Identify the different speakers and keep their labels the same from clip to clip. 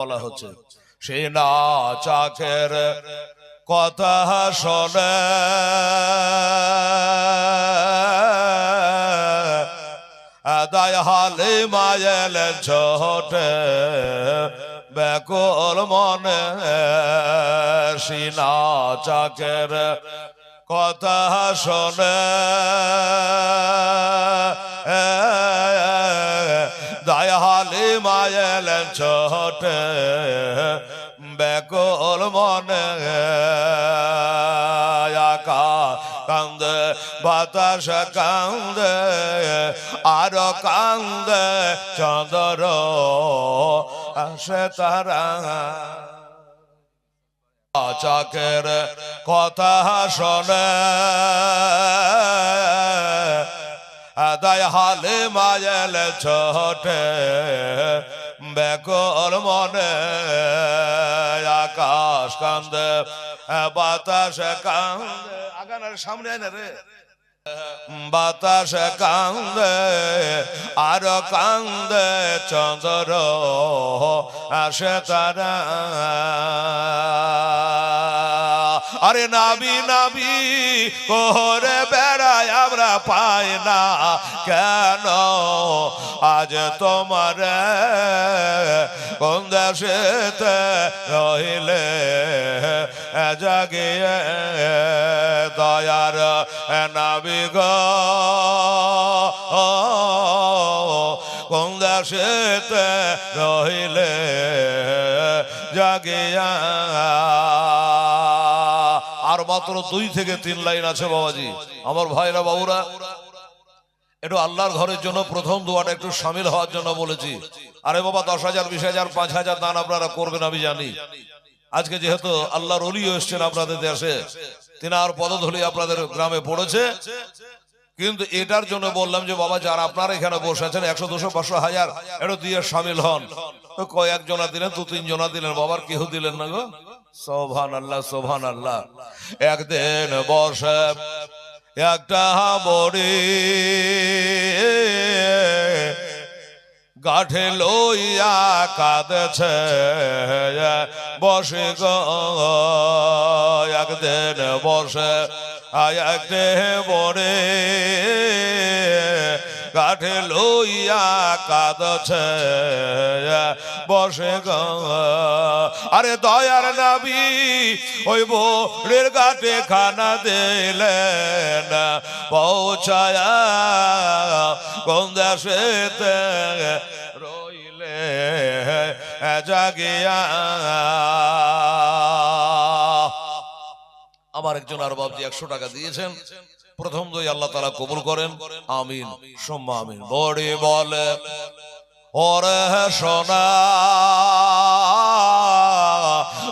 Speaker 1: বলা হচ্ছে। সেই না চাকের কথা শোনে। আদায় হালে মায়েল ছোটে বেকল মনে। সিনা চাকের কথা শোনে। হালে মায়েল ছোটে, বেকল মনে কান্দে, বাতাস কান্দে, আর কান্দে চন্দ্র আসে তারা। চাকের কথা শোনে আদায় হালে মায়েল ছোটে বেকল মনে আকাশ কান্দে, বাতাস কান্দে সামনে আয় রে। বাতাস কান্দে, আর কান্দে চন্দ্র আসে তারা। আরে নাবি নাবি, কোহরে বেড়ায় আমরা পাই না। কেন? আজ তোমার কোন দেশেতে রহিলে জাগিয়ে দয়ার নাবি গো। কোন দেশেতে রহিলে জাগিয়া আর মাত্র দুই থেকে তিন লাইন আছে বাবাজি। আমার ভাইরা, বাবুরা, একটু আল্লাহর ঘরের জন্য প্রথম দোয়াটা একটু সামিল হওয়ার জন্য বলেছি। আরে বাবা, দশ হাজার, বিশ হাজার, পাঁচ হাজার দান আপনারা করবেন, আমি জানি। আজকে যেহেতু আল্লাহর অলি এসছেন আপনাদের দেশে, তিনার পদধূলি আপনাদের গ্রামে পড়েছে। কিন্তু এটার জন্য বললাম যে, বাবা, যারা আপনারা এখানে বসে আছেন, একশো, দুশো, পাঁচশো হাজার, একটু দিয়ে সামিল হন। তো কয়েক জনা দিলেন দু তিন জনা দিলেন, বাবার কেহ দিলেন না গো? সোভান আল্লাহ সোভান আল্লাহ একদিন বসে একটা বড়ি গাঠে লইয়া কাঁদেছে। বসে গো, একদিন বসে একটে বড়ে কাঠে লইয়া কাঁদছে। বসে আরে দয়ার নাবি, ওই বোরের কাঠে খানা দিলেন। পৌঁছায়া কোন দেশেতে রইলে, জাগিয়া। আমার একজন আর বাবজি একশো টাকা দিয়েছেন। প্রথম দুই আল্লাহ তালা কবুল করেন। আমিন। সোম্মা আমিন। বড়ি বলে, ওরে সোনা,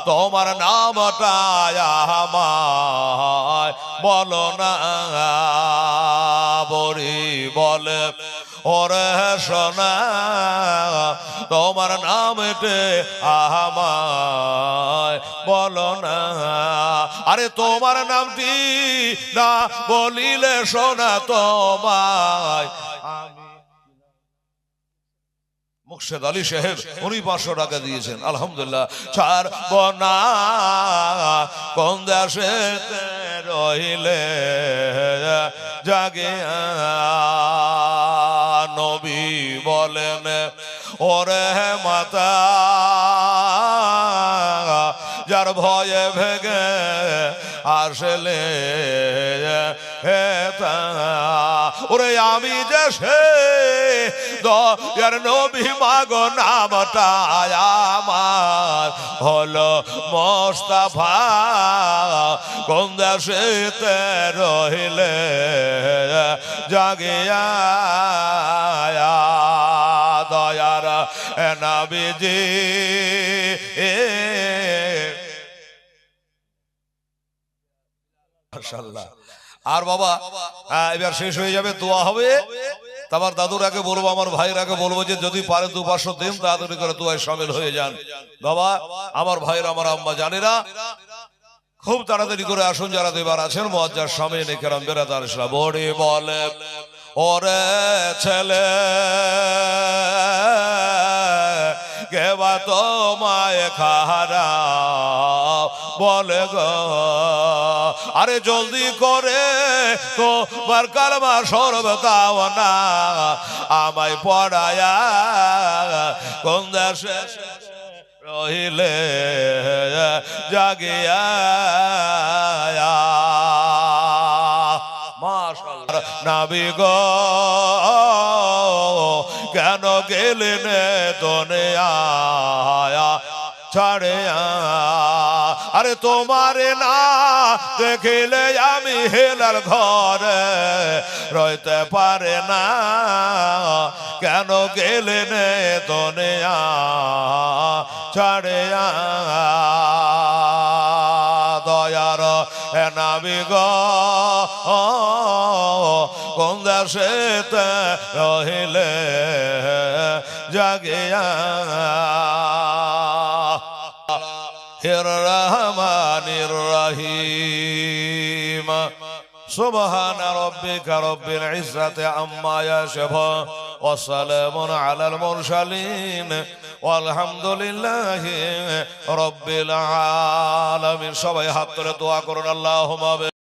Speaker 1: তোমার নামটা আমায় বলো না। বড়ি বলে ওরে সোনা তোমার নামটে আহমায় বলো না। আরে তোমার নামটি না বলিলে সোনা তোমায়। মুর্শেদ আলী সাহেব, উনি পাঁচশো টাকা দিয়েছেন, আলহামদুলিল্লাহ। চার বনা, কোন দেশে রহিলে জাগে বলেন, ওরে মাতা, যার ভয়ে ভেগে আসলে ওরে আমি যে সে দয়ার নবী, মাগো নামটা আমার হলো মোস্তাফা, কোন দেশেতে রহিলে জাগিয়া নবীজি মাশাআল্লাহ। আর বাবা এবার শেষ হয়ে যাবে, দোয়া হবে। তারপর দাদুর আগে বলব, আমার ভাইয়ের আগে বলব যে, যদি পারে দু পাঁচশো দিন, তাড়াতাড়ি করে দোয়ায় সামিল হয়ে যান। বাবা, আমার ভাইয়ের, আমার আম্মা জানে না খুব তাড়াতাড়ি করে আসুন, যারা দেবার আছেন, মজ্জার স্বামী, নিকেরাম ইসলাম বড়ি বলে, ওরে ছেলে কেবা তোমায় খারা বলে গো, আরে জলদি করে তো বার কালমা সরব দাও না। আমায় পড়ায়া কোন দেশে রহিলে জাগিয়া। মাশাআল্লাহ নাবি গো কেন গেলেন দুনিয়া ছাড়ে আরে তোমারে না দেখিলে আমি হেলার ঘরে রইতে পারে না। কেন গেলেন দুনিয়া ছাড়ে দয়ার নাবি গো কোন দেশেতে রহিলে জাগিয়া হির রহমানির রহিম سبحان ربك رب العزة عما يصفون وسلام على المرسلين والحمد لله رب العالمين সবাই হাত তুলে দোয়া করুন আল্লাহুম্মা